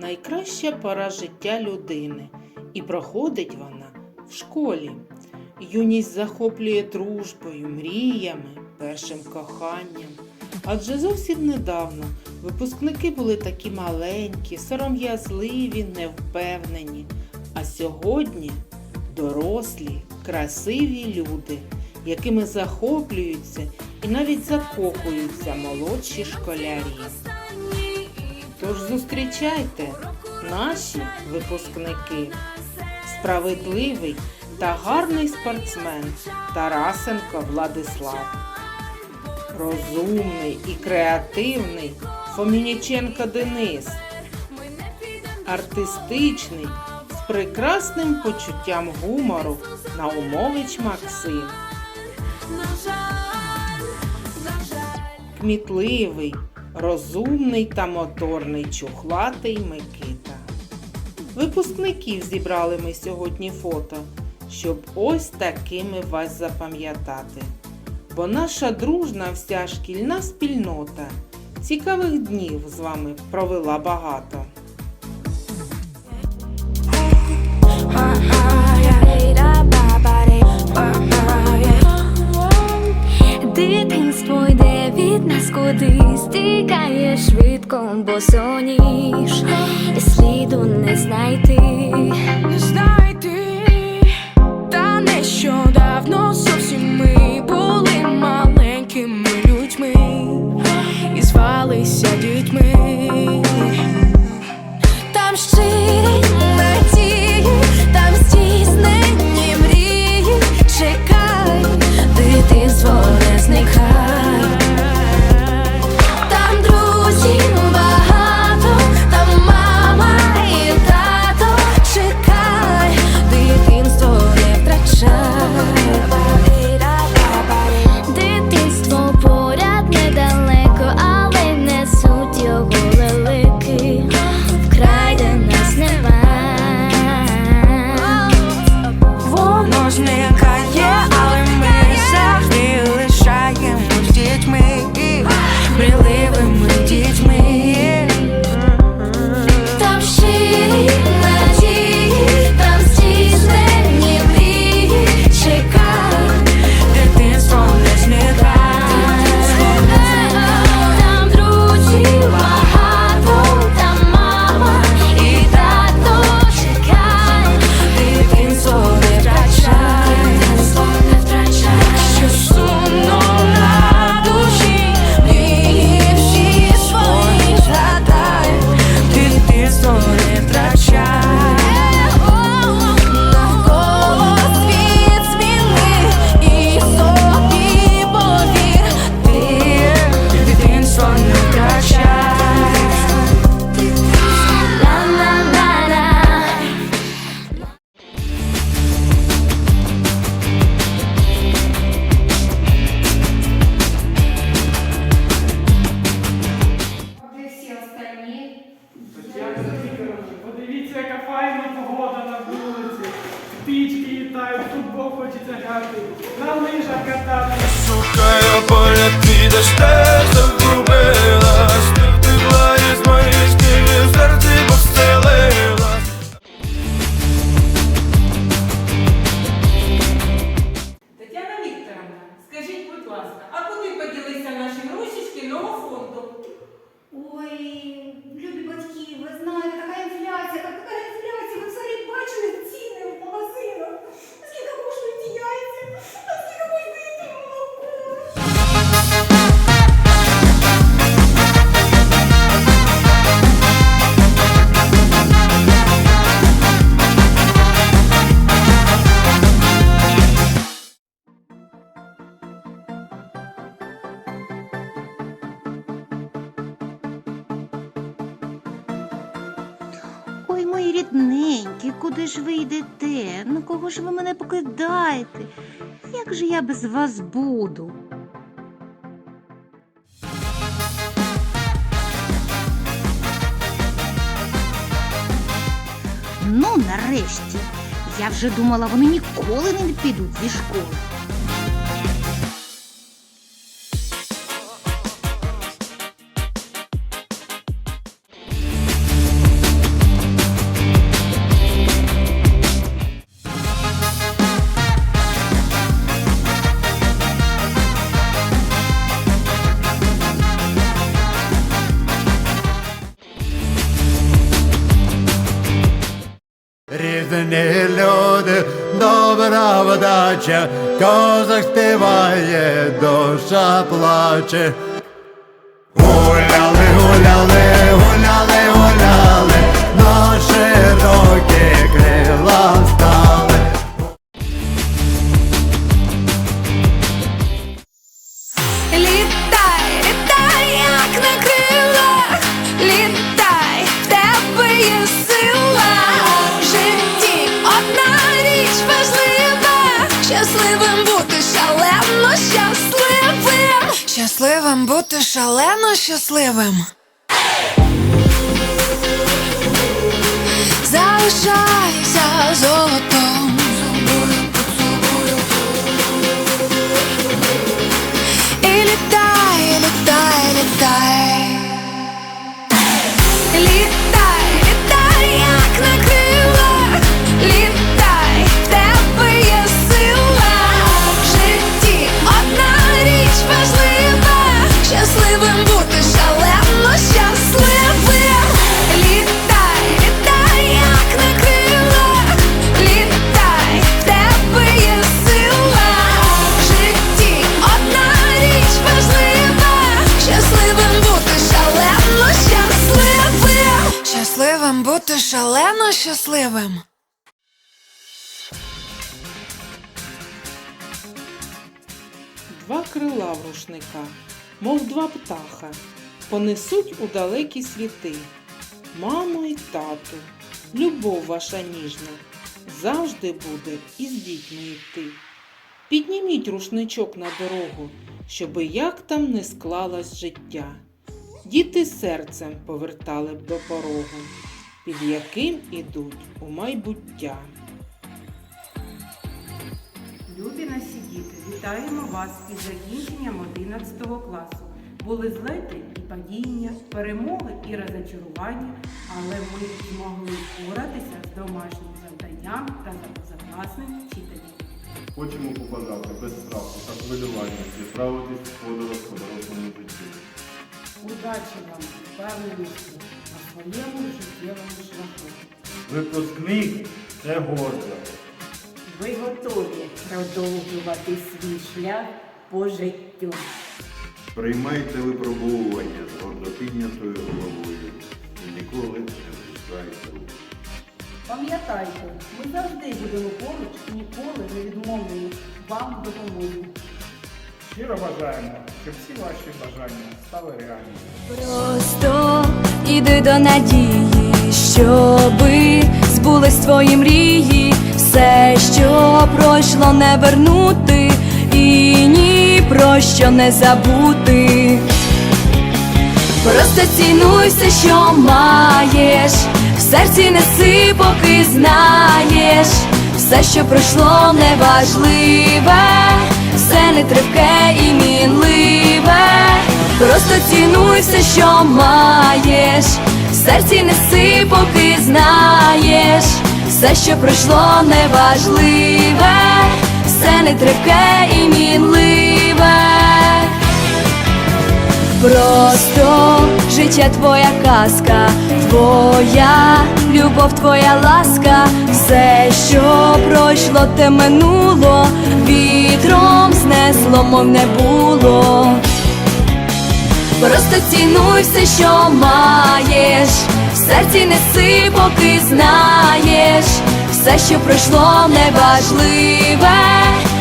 найкраща пора життя людини, і проходить вона в школі. Юність захоплює дружбою, мріями, першим коханням. Адже зовсім недавно випускники були такі маленькі, сором'язливі, невпевнені. А сьогодні дорослі, красиві люди, якими захоплюються і навіть закохуються молодші школярі. Тож зустрічайте наші випускники, справедливий та гарний спортсмен Тарасенко Владислав, розумний і креативний Фомініченко Денис, артистичний з прекрасним почуттям гумору Наумович Максим. кмітливий, розумний та моторний чухлатий Микита. Випускників зібрали ми сьогодні фото, щоб ось такими вас запам'ятати. Бо наша дружна вся шкільна спільнота цікавих днів з вами провела багато. Дитинство йде від нас тікає швидко, бо соніш, і сліду не знайти. не знайти, мої рідненькі, куди ж ви йдете? На кого ж ви мене покидаєте? Як же я без вас буду? Ну, нарешті. Я вже думала, вони ніколи не підуть зі школи. Вдача, козак співає, душа плаче. Залишайся золотом. І літай, літай. Літай, щасливим. Два крила в рушника, мов два птаха, понесуть у далекі світи. Мамо й тату, любов ваша ніжна, завжди буде із дітьми йти. Підніміть рушничок на дорогу, щоби як там не склалось життя. Діти серцем повертали б до порогу, під яким ідуть у майбуття. Любі наші діти, вітаємо вас із закінченням 11 класу. Були злети і падіння, перемоги і розочарування, але ми змогли впоратися з домашнім завданням та за вчителем. Хочемо побажати без страху та хвилювання відправитись в подорож по дорослому житті. Удачі вам впевненості своєму життєвому шляху. Випускник це гордо. Ви готові продовжувати свій шлях по життю. Приймайте випробовування з гордо піднятою головою і ніколи не опускайте рук. Пам'ятайте, ми завжди будемо поруч і ніколи не відмовимо вам в допомозі. Щиро бажаємо, щоб всі ваші бажання стали реальністю. Просто іди до надії, щоби збулись твої мрії, все, що пройшло, не вернути, і ні про що не забути. Просто цінуй все, що маєш, в серці неси, поки знаєш, все, що пройшло, неважливе, все нетривке і Цінуй все, що маєш, в серці неси, поки знаєш, все, що пройшло, неважливе, все нетривке і мінливе. Просто життя твоя казка, твоя любов, твоя ласка, все, що пройшло, те минуло, вітром знесло, мов не було. Цінуй все, що маєш, в серці неси, поки знаєш, все, що пройшло, неважливе,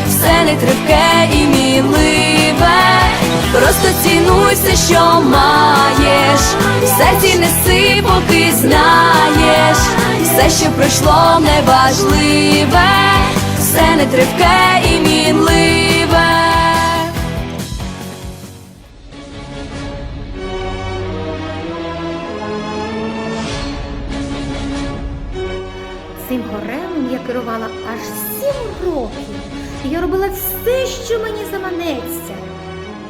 все нетривке і мінливе. Просто цінуй все, що маєш, в серці неси, поки знаєш, все, що пройшло, неважливе, все нетривке і мінливе. Цим гаремом я керувала аж сім років. Я робила все, що мені заманеться.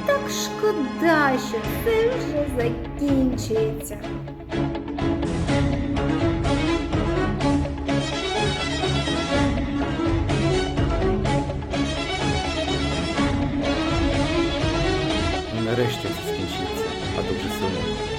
Так шкода, що це вже закінчується. Нарешті це скінчиться, а дуже сумно.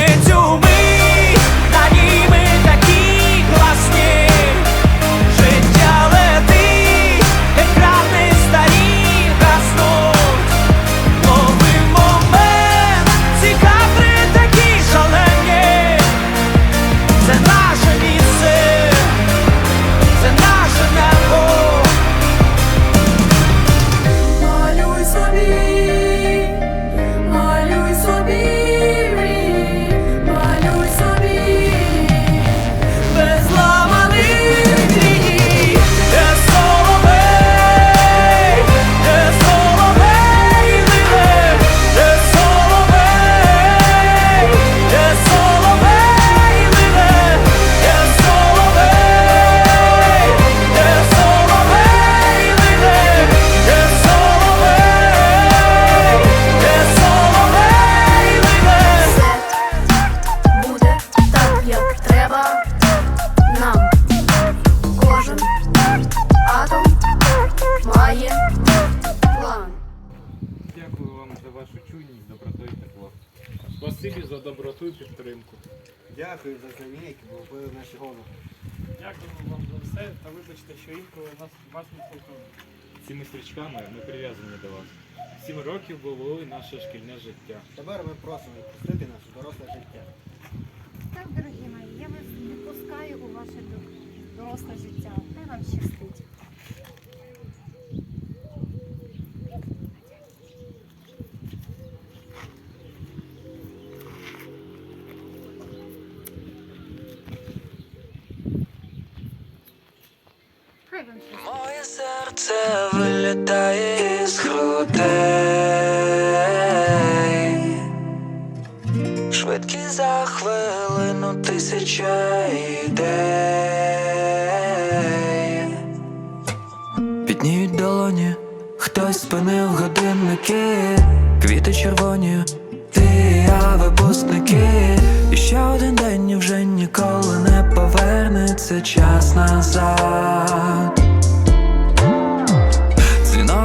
Дякую за знання, які були наші голови. Дякую вам за все та вибачте, що інколи нас вас не слухали. Цими стрічками ми прив'язані до вас. Сім років було наше шкільне життя. Тепер ми просимо відпустити наше доросле життя. Так, дорогі мої, я вас відпускаю у ваше доросле життя. Хай вам щастить. Серце вилітає з грудей. Швидкі за хвилину тисяча ідей. Підніють долоні, хтось спинив годинники. Квіти червоні, ти я випускники І ще один день і вже ніколи не повернеться час назад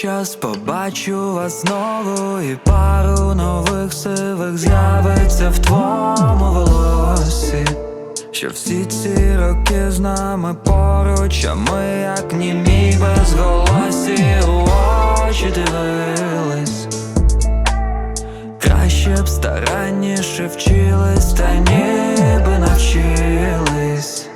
час, побачу вас знову, і пару нових сивих з'явиться в твоєму волосі. Що всі ці роки з нами поруч, а ми як німі без голосі у очі дивились. Краще б старанніше вчились, та ніби навчились,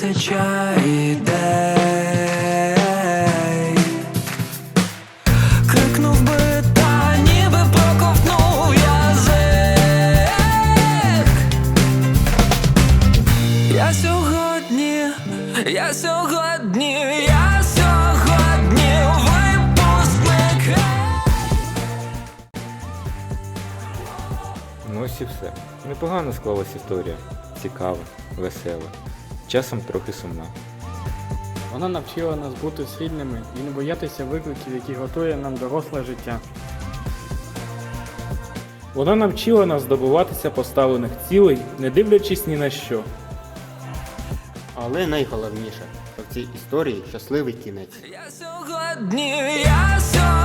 тисяча ідей. Крикнув би та ніби проковтнув язик. Я сьогодні, я сьогодні, я сьогодні випускник. Ну ось і все. Непогано склалась історія. Цікава, весела, часом трохи сумна. Вона навчила нас бути сильними і не боятися викликів, які готує нам доросле життя. Вона навчила нас добуватися поставлених цілей, не дивлячись ні на що. Але найголовніше, в цій історії щасливий кінець. Я сьогодні, я сьогодні